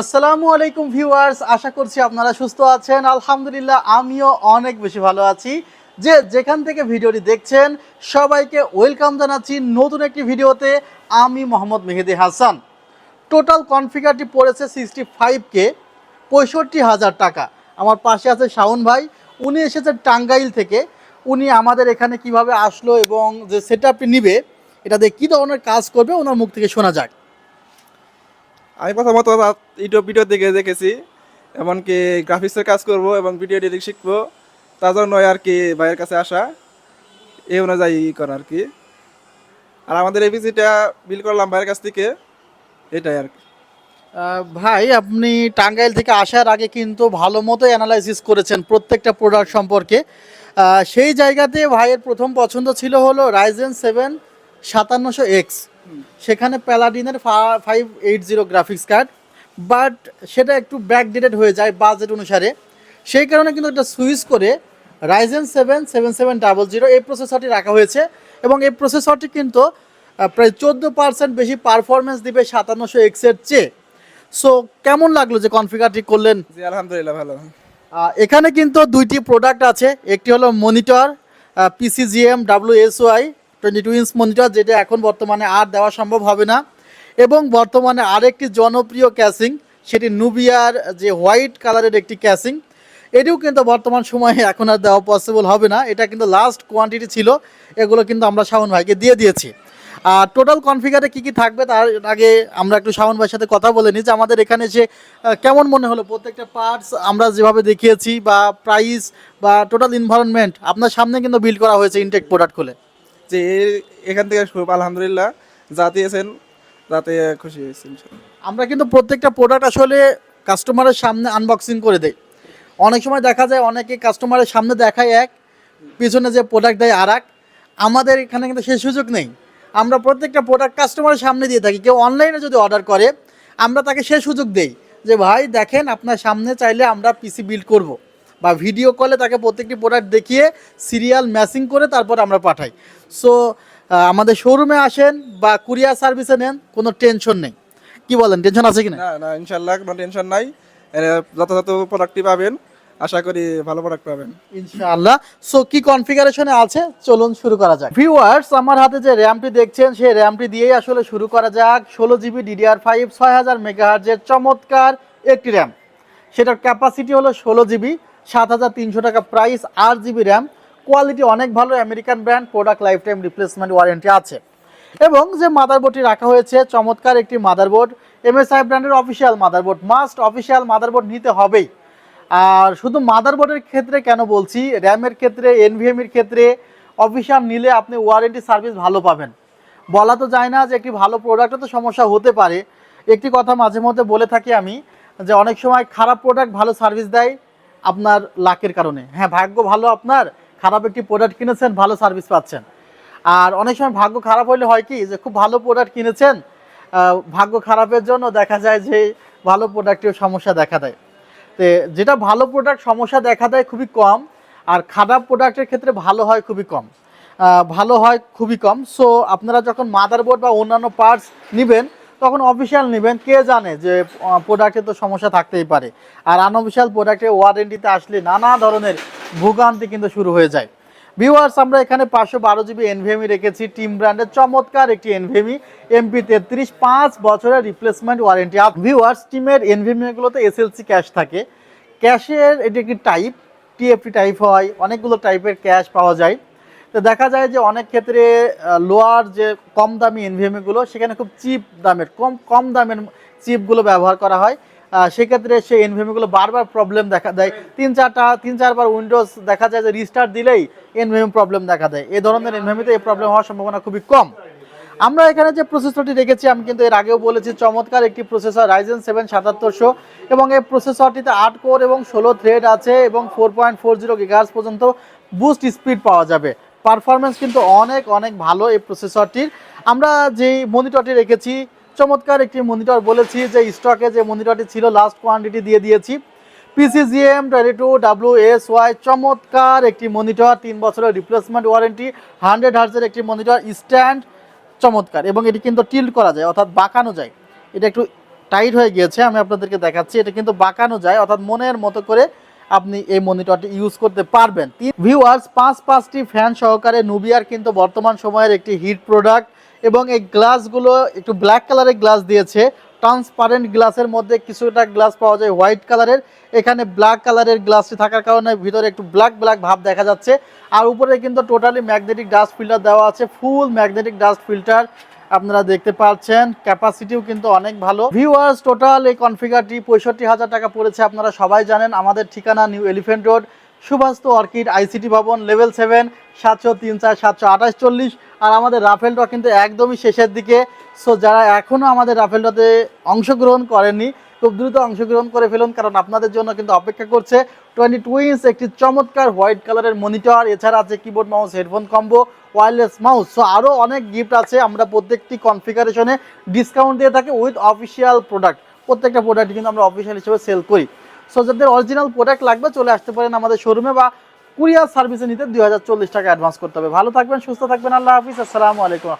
আসসালামু আলাইকুম ভিউয়ার্স, আশা করছি আপনারা সুস্থ আছেন। আলহামদুলিল্লাহ, আমিও অনেক বেশি ভালো আছি। যে যেখান থেকে ভিডিওটি দেখছেন, সবাইকে ওয়েলকাম জানাচ্ছি নতুন একটি ভিডিওতে। আমি মোহাম্মদ মেহেদি হাসান। টোটাল কনফিগারটি পড়েছে সিক্সটি ফাইভকে পঁয়ষট্টি হাজার টাকা। আমার পাশে আছে শাওন ভাই। উনি এসেছেন টাঙ্গাইল থেকে। উনি আমাদের এখানে কীভাবে আসলো এবং যে সেট আপটি নিবে এটাতে কী ধরনের কাজ করবে, ওনার মুখ থেকে শোনা যাক। আমি প্রথমত ইউটিউব ভিডিও দেখে দেখেছি, এমনকি গ্রাফিক্সের কাজ করব এবং ভিডিও এডিটিং শিখব, তার জন্য আর কি ভাইয়ের কাছে আসা, এই অনুযায়ী করা আর কি। আর আমাদের এই পিসিটা বিল করলাম ভাইয়ের কাছ থেকে, এটাই আর কি। ভাই, আপনি টাঙ্গাইল থেকে আসার আগে কিন্তু ভালো মতো অ্যানালাইসিস করেছেন প্রত্যেকটা প্রোডাক্ট সম্পর্কে। সেই জায়গাতে ভাইয়ের প্রথম পছন্দ ছিল হলো রাইজেন সেভেন সাতান্নশো এক্স সেখানে প্যালাডিনের five eight zero graphics card but সেটা একটু ব্যাকডেটেড হয়ে যায় বাজেট অনুসারে। সেই কারণে কিন্তু এটা সুইচ করে Ryzen seven seven seven double zero এই প্রসেসরটি রাখা হয়েছে এবং এই প্রসেসরটি কিন্তু প্রায় চোদ্দ পার্সেন্ট বেশি পারফরমেন্স দিবে সাতান্নশো এক্সের চেয়ে। সো কেমন লাগল যে কনফিগারটি করলেন? জি আলহামদুলিল্লাহ ভালো। এখানে কিন্তু দুইটি প্রোডাক্ট আছে একটি হলো monitor PCGM W SOI twenty two inch monitor, যেটা এখন বর্তমানে আর দেওয়া সম্ভব হবে না। এবং বর্তমানে আরেকটি জনপ্রিয় ক্যাসিং সেটি নুবিয়ার যে হোয়াইট কালারের একটি ক্যাসিং এটিও কিন্তু বর্তমান সময়ে এখন আর দেওয়া পসিবল হবে না। এটা কিন্তু লাস্ট কোয়ান্টিটি ছিল, এগুলো কিন্তু আমরা শাওন ভাইকে দিয়ে দিয়েছি। আর টোটাল কনফিগারে কি কি থাকবে তার আগে আমরা একটু শাওন ভাইয়ের সাথে কথা বলে নিই যে আমাদের এখানে যে কেমন মনে হলো প্রত্যেকটা পার্টস আমরা যেভাবে দেখিয়েছি বা প্রাইস বা টোটাল এনভায়রনমেন্ট আপনার সামনে কিন্তু বিল্ড করা হয়েছে ইনটেক প্রোডাক্ট খুলে। যে এখান থেকে আলহামদুলিল্লাহ, যা দিয়েছেন যাতে খুশি হয়েছি আমরা কিন্তু প্রত্যেকটা প্রোডাক্ট আসলে কাস্টমারের সামনে আনবক্সিং করে দেই। অনেক সময় দেখা যায় অনেকে কাস্টমারের সামনে দেখায় এক, পিছনে যে প্রোডাক্ট দেয় আর আমাদের এখানে কিন্তু সেই সুযোগ নেই। আমরা প্রত্যেকটা প্রোডাক্ট কাস্টমারের সামনে দিয়ে থাকি। কেউ অনলাইনে যদি অর্ডার করে, আমরা তাকে সে সুযোগ দেই যে, ভাই, দেখেন আপনার সামনে চাইলে আমরা পিসি বিল্ড করব। বা ভিডিও কলে তাকে প্রত্যেকটি প্রোডাক্ট দেখিয়ে সিরিয়াল ম্যাচিং করে তারপর আমরা পাঠাই। সো আমাদের শোরুমে আসেন বা কুরিয়ার সার্ভিসে নেন কোনো টেনশন নেই। কি বলেন টেনশন আছে কি না না ইনশাল্লাহ কোনো টেনশন নাই। যথাযথ প্রোডাক্টটি পাবেন। আশা করি ভালো প্রোডাক্ট পাবেন। ইনশাআল্লাহ। সো কি কনফিগারেশনে আছে? চলুন শুরু করা যাক। ভিউয়ার্স আমার হাতে যে র্যামটি দেখছেন সেই র্যামটি দিয়েই আসলে শুরু করা যাক। ষোলো জিবি ডিডিআর ফাইভ ছয় হাজার মেগাহার্জের চমৎকার একটি র্যাম সেটার ক্যাপাসিটি হলো ষোলো জিবি সাত হাজার তিনশো টাকা প্রাইস আট জিবি র্যাম কোয়ালিটি অনেক ভালো American brand product life time replacement warranty আছে। এবং যে মাদারবোর্ডটি রাখা হয়েছে, চমৎকার একটি মাদারবোর্ড এমএসআই ব্র্যান্ডের official motherboard must official motherboard নিতে হবেই। আর শুধু মাদারবোর্ডের ক্ষেত্রে কেন বলছি র্যামের ক্ষেত্রে এনভিএমের ক্ষেত্রে অফিসিয়াল নিলে আপনি ওয়ারেন্টি সার্ভিস ভালো পাবেন। বলা তো যায় না যে একটি ভালো প্রোডাক্টও তো সমস্যা হতে পারে। একটি কথা মাঝে মধ্যে বলে থাকি আমি, যে অনেক সময় খারাপ প্রোডাক্ট ভালো সার্ভিস দেয় আপনার লাকের কারণে। হ্যাঁ ভাগ্য ভালো আপনার, খারাপ একটি প্রোডাক্ট কিনেছেন, ভালো সার্ভিস পাচ্ছেন। আর অনেক সময় ভাগ্য খারাপ হলে হয় কি যে, খুব ভালো প্রোডাক্ট কিনেছেন ভাগ্য খারাপের জন্য দেখা যায় যে, ভালো প্রোডাক্টের সমস্যা দেখা দেয়। তো যেটা ভালো প্রোডাক্ট সমস্যা দেখা দেয় খুবই কম, আর খারাপ প্রোডাক্টের ক্ষেত্রে ভালো হয় খুবই কম। ভালো হয় খুবই কম। সো আপনারা যখন মাদারবোর্ড বা অন্যান্য পার্টস নেবেন তখন অফিসিয়াল নেবেন, কে জানে যে প্রোডাক্টে তো সমস্যা থাকতেই পারে। আর আনঅফিসিয়াল প্রোডাক্টে ওয়ারেন্টিতে আসলে নানা ধরনের ভোগান্তি কিন্তু শুরু হয়ে যায়। ভিউয়ার্স আমরা এখানে পাঁচশো বারো জিবি এনভিএমি রেখেছি টিম ব্র্যান্ডের চমৎকার একটি এনভিএমি এমপি তেত্রিশ, পাঁচ বছরের রিপ্লেসমেন্ট ওয়ারেন্টি ভিউয়ার্স টিমের এনভিএমিগুলোতে এসএলসি ক্যাশ থাকে। ক্যাশের এটি একটি টাইপ টিএফটি টাইপ হয়, অনেকগুলো টাইপের ক্যাশ পাওয়া যায়। তো দেখা যায় যে অনেক ক্ষেত্রে লোয়ার যে কম দামি এনভিএমগুলো সেখানে খুব চিপ দামের, কম কম দামের চিপগুলো ব্যবহার করা হয়। সেক্ষেত্রে সেই এনভিএমগুলো বারবার প্রবলেম দেখা দেয়। তিন চারটা, তিন চারবার উইন্ডোজ দেখা যায় যে রিস্টার্ট দিলেই এনভিএম প্রবলেম দেখা দেয়। এই ধরনের এনভিএমিতে এই প্রবলেম হওয়ার সম্ভাবনা খুবই কম। আমরা এখানে যে প্রসেসরটি রেখেছি, আমি কিন্তু এর আগেও বলেছি, চমৎকার একটি প্রসেসর রাইজেন সেভেন সাতাত্তরশো, এবং এই প্রসেসরটিতে আট কোর এবং ষোলো থ্রেড আছে, এবং ফোর পয়েন্ট ফোর জিরো পর্যন্ত বুস্ট স্পিড পাওয়া যাবে। পারফরমেন্স কিন্তু অনেক অনেক ভালো এই প্রসেসরটির আমরা যেই মনিটরটি রেখেছি, চমৎকার একটি মনিটর বলেছি যে স্টকে যে মনিটরটি ছিল লাস্ট কোয়ান্টিটি দিয়ে দিয়েছি। PCGM twenty two W S Y চমৎকার একটি মনিটর তিন বছরের রিপ্লেসমেন্ট ওয়ারেন্টি হান্ড্রেড হার্জের একটি মনিটর স্ট্যান্ড চমৎকার। এবং এটি কিন্তু টিল্ট করা যায়, অর্থাৎ বাঁকানো যায়। এটা একটু টাইট হয়ে গিয়েছে, আমি আপনাদেরকে দেখাচ্ছি। এটা কিন্তু বাঁকানো যায়, অর্থাৎ মনের মতো করে আপনি এই মনিটরটি ইউজ করতে পারবেন। ভিউয়ার্স পাঁচ পাঁচটি ফ্যান সহকারে নুবিয়ার কিন্তু বর্তমান সময়ের একটি হিট প্রোডাক্ট এবং এই গ্লাসগুলো একটু ব্ল্যাক কালারের গ্লাস দিয়েছে। ট্রান্সপারেন্ট গ্লাসের মধ্যে কিছুটা গ্লাস পাওয়া যায় হোয়াইট কালারের এখানে ব্ল্যাক কালারের গ্লাসটি থাকার কারণে ভিতরে একটু ব্ল্যাক ব্ল্যাক ভাব দেখা যাচ্ছে। আর উপরে কিন্তু টোটালি ম্যাগনেটিক ডাস্ট ফিল্টার দেওয়া আছে ফুল ম্যাগনেটিক ডাস্ট ফিল্টার আপনারা দেখতে পাচ্ছেন ক্যাপাসিটিও কিন্তু অনেক ভালো। ভিউয়ার্স টোটাল এই কনফিগারটি পঁয়ষট্টি হাজার টাকা পড়েছে, আপনারা সবাই জানেন। আমাদের ঠিকানা new elephant road সুভাস্ত orchid ICT ভবন লেভেল সেভেন সাতশো তিন চার, সাতশো আঠাশ চল্লিশ। আর আমাদের রাফেলটা কিন্তু একদমই শেষের দিকে। সো যারা এখনও আমাদের রাফেলটাতে অংশগ্রহণ করেননি খুব দ্রুত অংশগ্রহণ করে ফেলুন, কারণ আপনাদের জন্য কিন্তু অপেক্ষা করছে টোয়েন্টি টু ইঞ্চ একটি চমৎকার হোয়াইট কালারের মনিটর। এছাড়া আছে keyboard mouse headphone combo wireless mouse so আরও অনেক গিফট আছে, আমরা প্রত্যেকটি কনফিগারেশনে ডিসকাউন্ট দিয়ে থাকি উইথ অফিসিয়াল প্রোডাক্ট প্রত্যেকটা প্রোডাক্ট কিন্তু আমরা অফিসিয়াল হিসেবে সেল করি। সো যাদের অরিজিনাল প্রোডাক্ট লাগবে, চলে আসতে পারেন আমাদের শোরুমে বা কুরিয়ার সার্ভিসে নিতে দুই হাজার চল্লিশ টাকা অ্যাডভান্স করতে হবে। ভালো থাকবেন, সুস্থ থাকবেন, আল্লাহ হাফিজ। আসসালামু আলাইকুম।